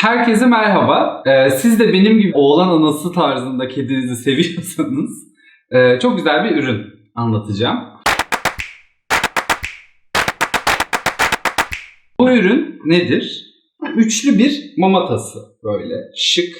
Herkese merhaba. Ee, siz de benim gibi oğlan anası tarzında kedinizi seviyorsanız e, çok güzel bir ürün anlatacağım. Bu ürün nedir? Üçlü bir mamatası böyle şık,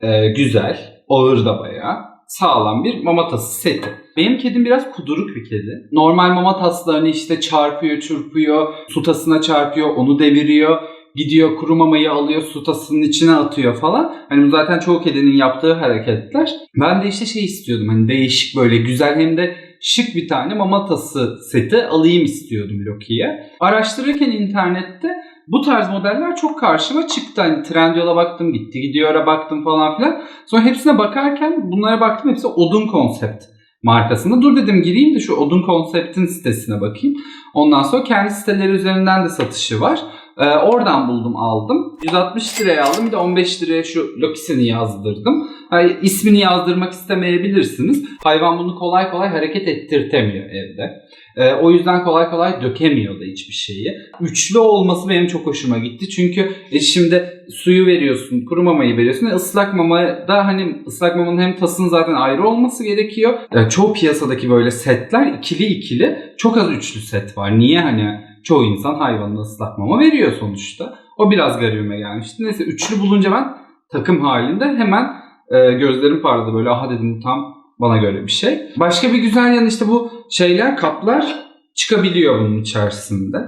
e, güzel, ağır da bayağı sağlam bir mamatası seti. Benim kedim biraz kuduruk bir kedi. Normal mamataslarını işte çarpıyor, çırpıyor, sutasına çarpıyor, onu deviriyor. Gidiyor kuru mamayı alıyor, sutasının içine atıyor falan. Hani bu zaten çoğu kedinin yaptığı hareketler. Ben de işte şey istiyordum hani değişik böyle güzel hem de şık bir tane mamatası seti alayım istiyordum Loki'ye. Araştırırken internette bu tarz modeller çok karşıma çıktı. Hani Trendyol'a baktım, gitti gidiyor'a baktım falan filan. Sonra hepsine bakarken bunlara baktım hepsi Odun Concept markasında. Dur dedim gireyim de şu Odun Concept'in sitesine bakayım. Ondan sonra kendi siteleri üzerinden de satışı var. Ee, oradan buldum aldım. 160 liraya aldım. Bir de 15 liraya şu Loki'sini yazdırdım. Yani ismini yazdırmak istemeyebilirsiniz. Hayvan bunu kolay kolay hareket ettirtemiyor evde. Ee, o yüzden kolay kolay dökemiyor da hiçbir şeyi. Üçlü olması benim çok hoşuma gitti. Çünkü e, şimdi suyu veriyorsun, kuru mamayı veriyorsun. E, ıslak mama da hani ıslak mamanın hem tasının zaten ayrı olması gerekiyor. E, çoğu piyasadaki böyle setler ikili ikili çok az üçlü set var. Niye hani çoğu insan hayvanına ıslak mama veriyor sonuçta. O biraz garibime gelmişti. Neyse üçlü bulunca ben takım halinde hemen e, gözlerim parladı böyle aha dedim tam bana göre bir şey. Başka bir güzel yanı işte bu şeyler kaplar çıkabiliyor bunun içerisinde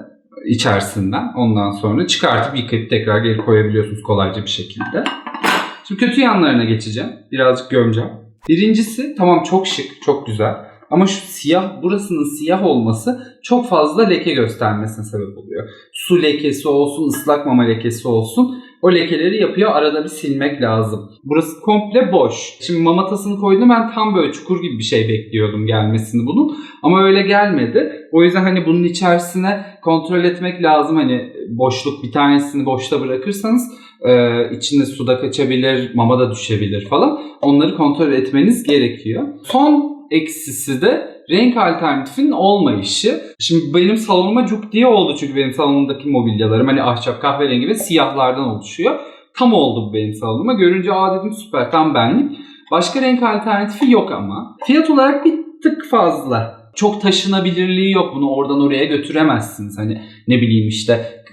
içerisinden. Ondan sonra çıkartıp yıkayıp tekrar geri koyabiliyorsunuz kolayca bir şekilde. Şimdi kötü yanlarına geçeceğim. Birazcık gömeceğim. Birincisi tamam çok şık, çok güzel. Ama şu siyah, burasının siyah olması çok fazla leke göstermesine sebep oluyor. Su lekesi olsun, ıslak mama lekesi olsun. O lekeleri yapıyor. Arada bir silmek lazım. Burası komple boş. Şimdi mamatasını koydum. Ben tam böyle çukur gibi bir şey bekliyordum gelmesini bunun. Ama öyle gelmedi. O yüzden hani bunun içerisine kontrol etmek lazım. Hani boşluk bir tanesini boşta bırakırsanız e, içinde suda kaçabilir, mama da düşebilir falan. Onları kontrol etmeniz gerekiyor. Son eksisi de renk alternatifinin olmayışı. Şimdi benim salonuma cuk diye oldu çünkü benim salonumdaki mobilyalarım hani ahşap kahverengi ve siyahlardan oluşuyor. Tam oldu bu benim salonuma. Görünce aa dedim süper tam benlik. Başka renk alternatifi yok ama. Fiyat olarak bir tık fazla. Çok taşınabilirliği yok. Bunu oradan oraya götüremezsiniz. Hani ne bileyim işte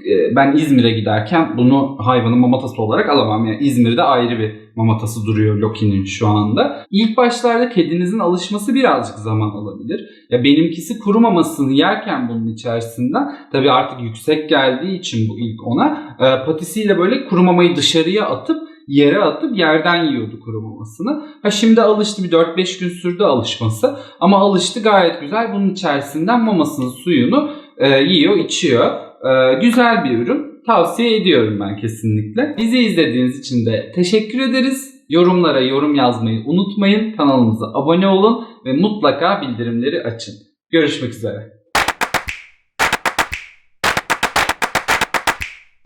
e, ben İzmir'e giderken bunu hayvanın mamatası olarak alamam. Yani İzmir'de ayrı bir mamatası duruyor Loki'nin şu anda. İlk başlarda kedinizin alışması birazcık zaman alabilir. Ya benimkisi kuru mamasını yerken bunun içerisinden tabii artık yüksek geldiği için bu ilk ona e, patisiyle böyle kuru mamayı dışarıya atıp yere atıp yerden yiyordu kuru mamasını. Ha şimdi alıştı bir 4-5 gün sürdü alışması ama alıştı gayet güzel. Bunun içerisinden mamasının suyunu e, yiyor, içiyor. E, güzel bir ürün. Tavsiye ediyorum ben kesinlikle. Bizi izlediğiniz için de teşekkür ederiz. Yorumlara yorum yazmayı unutmayın. Kanalımıza abone olun ve mutlaka bildirimleri açın. Görüşmek üzere.